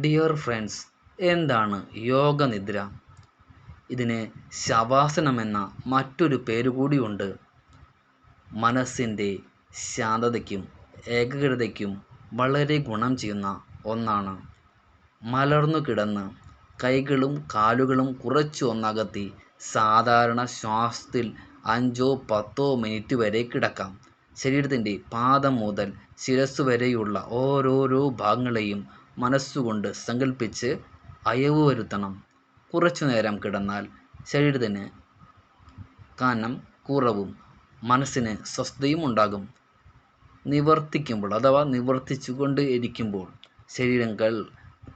Dear friends എന്താണ് യോഗനിദ്ര? ഇതിന് ശവാസനമെന്ന മറ്റൊരു പേരുകൂടിയുണ്ട് മനസ്സിന്റെ ശാന്തതയ്ക്കും ഏകാഗ്രതയ്ക്കും വളരെ ഗുണം ചെയ്യുന്ന ഒന്നാണ്. മലർന്നു കിടന്ന് കൈകളും കാലുകളും കുറച്ച് ഒന്നകത്തി സാധാരണ ശ്വാസത്തിൽ അഞ്ചോ പത്തോ മിനിറ്റ് വരെ കിടക്കാം. ശരീരത്തിന്റെ പാദം മുതൽ ശിരസ് വരെയുള്ള ഓരോരോ ഭാഗങ്ങളെയും മനസ്സുകൊണ്ട് സങ്കല്പിച്ച് അയവ് വരുത്തണം. കുറച്ചു നേരം കിടന്നാൽ ശരീരത്തിന് കനം കുറവും മനസ്സിന് സ്വസ്ഥയും ഉണ്ടാകും. നിവർത്തിക്കുമ്പോൾ അഥവാ നിവർത്തിച്ചു കൊണ്ട് ഇരിക്കുമ്പോൾ ശരീരങ്ങൾ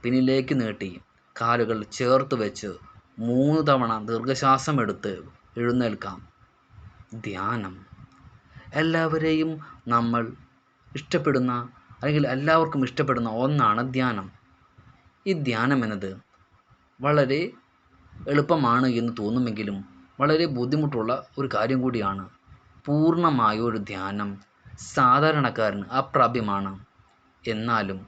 പിന്നിലേക്ക് നീട്ടി കാലുകൾ ചേർത്ത് വെച്ച് മൂന്ന് തവണ ദീർഘശ്വാസം എടുത്ത് എഴുന്നേൽക്കാം. ധ്യാനം. എല്ലാവരെയും നമ്മൾ ഇഷ്ടപ്പെടുന്ന അല്ലെങ്കിൽ എല്ലാവർക്കും ഇഷ്ടപ്പെടുന്ന ഒന്നാണ് ധ്യാനം. ഈ ധ്യാനം എന്നത് വളരെ എളുപ്പമാണ് എന്ന് തോന്നുമെങ്കിലും വളരെ ബുദ്ധിമുട്ടുള്ള ഒരു കാര്യം കൂടിയാണ്. പൂർണമായ ഒരു ധ്യാനം സാധാരണക്കാരന് അപ്രാപ്യമാണ്. എന്നാലും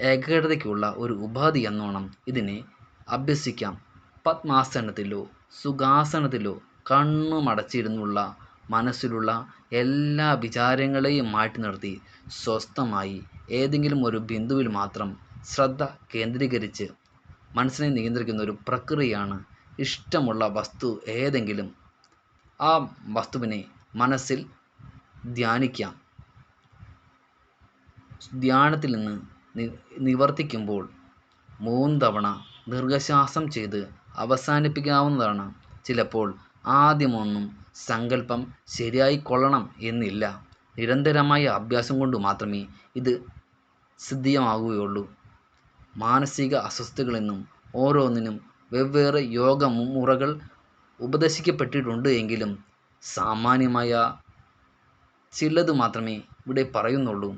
ഏകാഗ്രതയ്ക്കുള്ള ഒരു ഉപാധി എന്നോണം ഇതിനെ അഭ്യസിക്കാം. പത്മാസനത്തിലോ സുഖാസനത്തിലോ കണ്ണുമടച്ചിരുന്നുള്ള മനസ്സിലുള്ള എല്ലാ വിചാരങ്ങളെയും മാറ്റി നിർത്തി സ്വസ്ഥമായി ഏതെങ്കിലും ഒരു ബിന്ദുവിൽ മാത്രം ശ്രദ്ധ കേന്ദ്രീകരിച്ച് മനസ്സിനെ നിയന്ത്രിക്കുന്ന ഒരു പ്രക്രിയയാണ് ഇഷ്ടമുള്ള വസ്തു ഏതെങ്കിലും. ആ വസ്തുവിനെ മനസ്സിൽ ധ്യാനിക്കാം. ധ്യാനത്തിൽ നിന്ന് നിവർത്തിക്കുമ്പോൾ മൂന്ന് തവണ ദീർഘശ്വാസം ചെയ്ത് അവസാനിപ്പിക്കാവുന്നതാണ്. ചിലപ്പോൾ ആദ്യമൊന്നും സങ്കല്പം ശരിയായി കൊള്ളണം എന്നില്ല. നിരന്തരമായ അഭ്യാസം കൊണ്ട് മാത്രമേ ഇത് സിദ്ധിയമാകുകയുള്ളൂ മാനസിക അസ്വസ്ഥതകളെന്നും ഓരോന്നിനും വെവ്വേറെ യോഗ മുറകൾ ഉപദേശിക്കപ്പെട്ടിട്ടുണ്ട് എങ്കിലും സാമാന്യമായ ചിലത് മാത്രമേ ഇവിടെ പറയുന്നുള്ളൂ.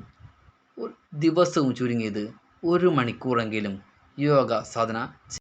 ദിവസവും ചുരുങ്ങിയത് ഒരു മണിക്കൂറെങ്കിലും യോഗ സാധന